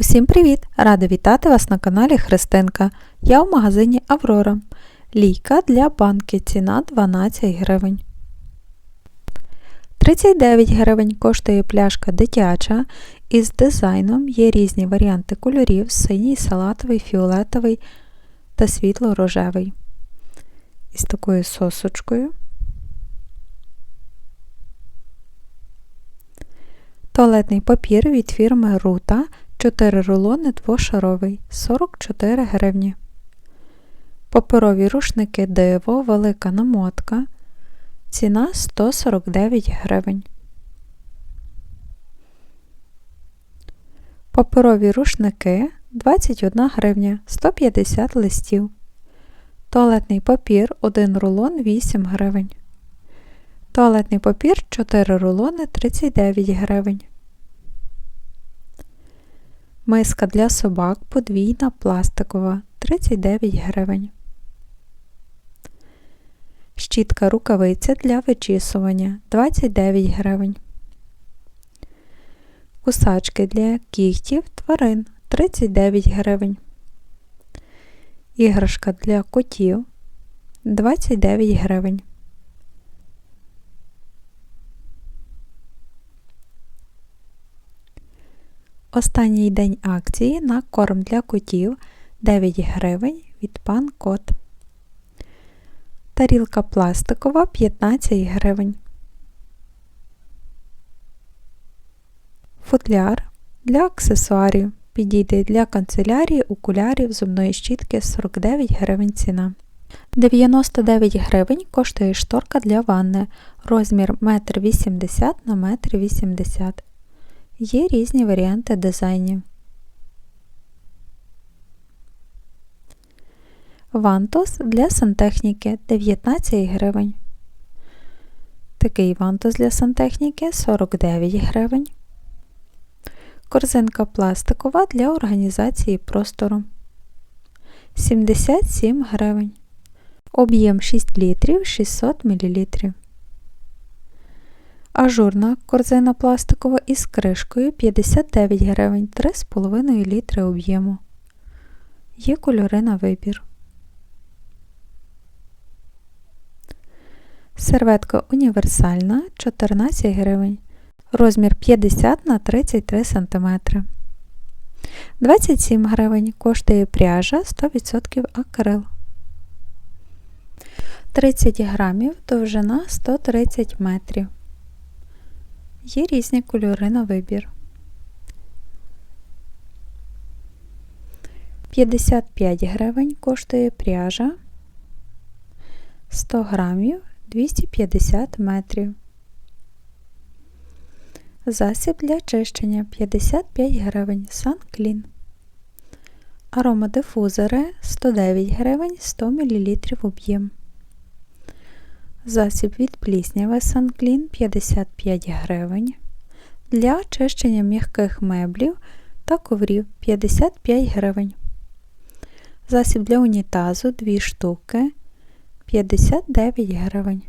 Усім привіт! Рада вітати вас на каналі Христинка. Я в магазині Аврора. Лійка для банки. Ціна 12 гривень. 39 гривень коштує пляшка дитяча. Із дизайном є різні варіанти кольорів: синій, салатовий, фіолетовий та світло-рожевий. Із такою сосочкою. Туалетний папір від фірми Рута 4 рулони двошаровий 44 гривні. Паперові рушники диво, велика намотка. Ціна 149 гривень. Паперові рушники 21 гривня 150 листів. Туалетний папір 1 рулон 8 гривень. Туалетний папір 4 рулони 39 гривень. Миска для собак подвійна пластикова 39 гривень. Щітка рукавиця для вичісування 29 гривень. Кусачки для кігтів тварин 39 гривень. Іграшка для котів 29 гривень. Останній день акції на корм для котів 9 гривень від пан Кот. Тарілка пластикова 15 гривень. Футляр для аксесуарів. Підійде для канцелярії, окулярів, зубної щітки 49 гривень ціна. 99 гривень коштує шторка для ванни. Розмір 1,80 на 1,80 м. Є різні варіанти дизайнів. Вантус для сантехніки 19 гривень. Такий вантус для сантехніки 49 гривень. Корзинка пластикова для організації простору 77 гривень. Об'єм 6 літрів 600 мл. Ажурна корзина пластикова із кришкою 59 гривень 3,5 літри об'єму. Є кольори на вибір. Серветка універсальна 14 гривень. Розмір 50 на 33 см. 27 гривень коштує пряжа 100% акрил. 30 грамів довжина 130 метрів. Є різні кольори на вибір. 55 гривень коштує пряжа 100 грамів 250 метрів. Засіб для чищення 55 гривень Санклін. Аромадифузори 109 гривень 100 мл об'єм. Засіб від плісняви Санклін 55 гривень. Для очищення м'яких меблів та коврів 55 гривень. Засіб для унітазу 2 штуки 59 гривень.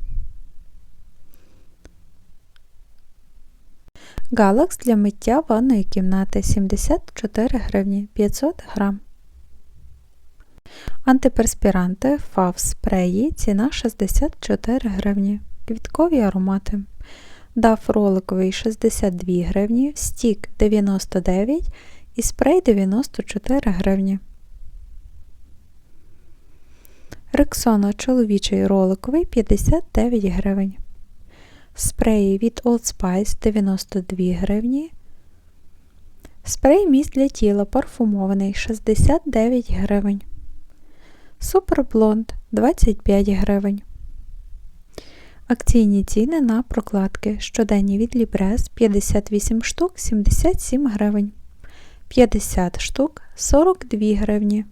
Галакс для миття ванної кімнати 74 гривні 500 грам. Антиперспіранти фав спреї ціна 64 гривні. Квіткові аромати. Даф роликовий 62 гривні, стік 99 і спрей 94 гривні. Рексона чоловічий роликовий 59 гривень. Спреї від Old Spice 92 гривні. Спрей міст для тіла парфумований 69 гривень. Суперблонд 25 гривень. Акційні ціни на прокладки. Щоденні від Лібрес 58 штук 77 гривень. 50 штук 42 гривні.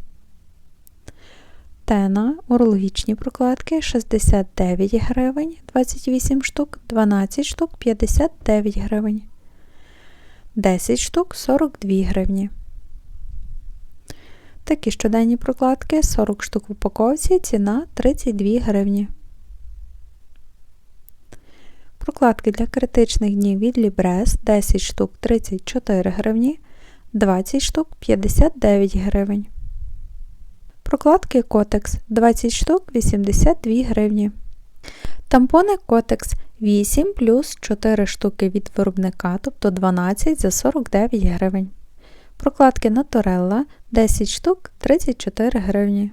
Тена урологічні прокладки 69 гривень 28 штук, 12 штук 59 гривень. 10 штук 42 гривні. Такі щоденні прокладки 40 штук в упаковці, ціна 32 гривні. Прокладки для критичних днів від Libres 10 штук 34 гривні, 20 штук 59 гривень. Прокладки Котекс 20 штук 82 гривні. Тампони Котекс 8 плюс 4 штуки від виробника, тобто 12 за 49 гривень. Прокладки Наторелла 10 штук 34 гривні.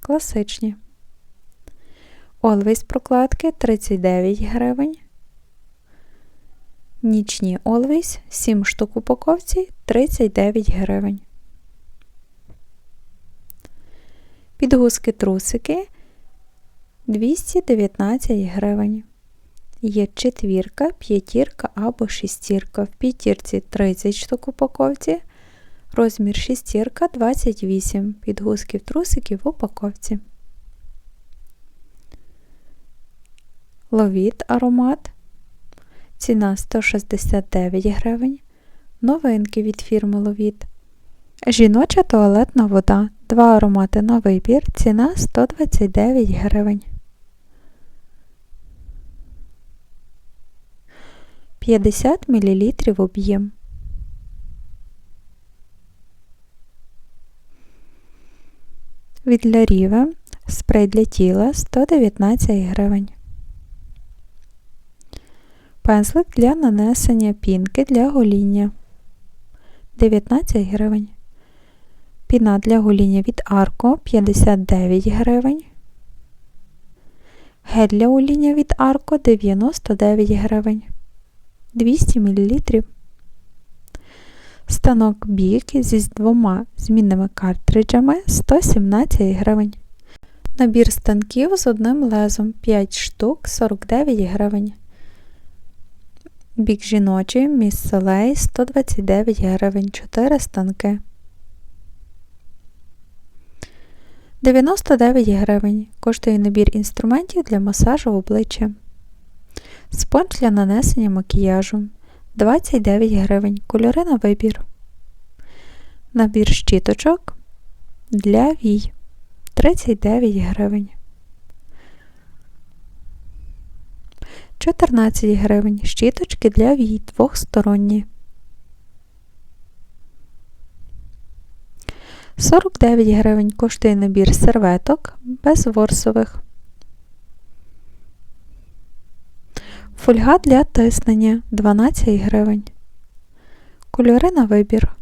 Класичні. Always прокладки 39 гривень. Нічні Always 7 штук упаковці 39 гривень. Підгузки трусики 219 гривень. Є четвірка, п'ятірка або шестірка. В п'ятірці 30 штук упаковці. Розмір шестірка 28 підгузків трусиків в упаковці. Ловіт аромат. Ціна 169 гривень. Новинки від фірми Ловіт. Жіноча туалетна вода. Два аромати на вибір. Ціна 129 гривень. 50 мл об'єм. Від Ляріве спрей для тіла 119 гривень. Пензлик для нанесення пінки для гоління 19 гривень. Піна для гоління від Арко 59 гривень. Гель для гоління від Арко 99 гривень. 200 мл. Станок бік зі двома змінними картриджами 117 гривень. Набір станків з одним лезом 5 штук 49 гривень. Бік жіночий міс 129 гривень 4 станки. 99 гривень коштує набір інструментів для масажу обличчя. Спонж для нанесення макіяжу 29 гривень. Кольори на вибір. Набір щіточок для вій 39 гривень. 14 гривень. Щіточки для вій двохсторонні. 49 гривень коштує набір серветок без ворсових. Фольга для тиснення 12 гривень. Кольори на вибір.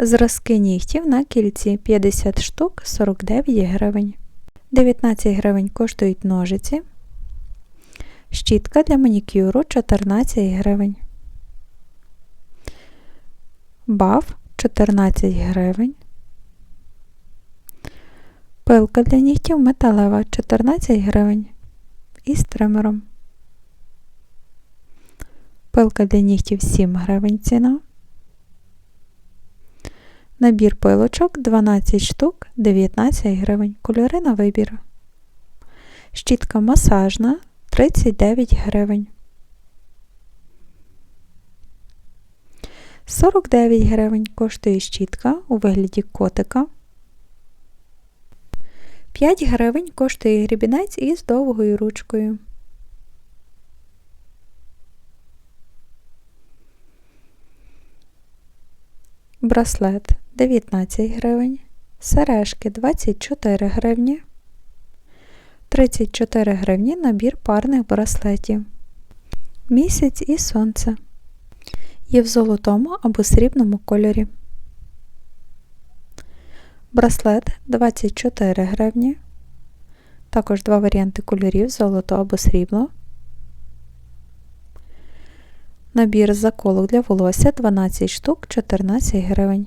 Зразки нігтів на кільці 50 штук 49 гривень. 19 гривень коштують ножиці. Щітка для манікюру 14 гривень. Баф 14 гривень. Пилка для нігтів металева 14 гривень. Із тримером. Пилка для нігтів 7 гривень ціна. Набір пилочок 12 штук 19 гривень. Кольори на вибір. Щітка масажна 39 гривень. 49 гривень коштує щітка у вигляді котика. 5 гривень коштує грібінець із довгою ручкою. Браслет 19 гривень. Сережки 24 гривні. 34 гривні набір парних браслетів. Місяць і сонце. Є в золотому або срібному кольорі. Браслет 24 гривні. Також два варіанти кольорів золото або срібло. Набір заколок для волосся 12 штук 14 гривень.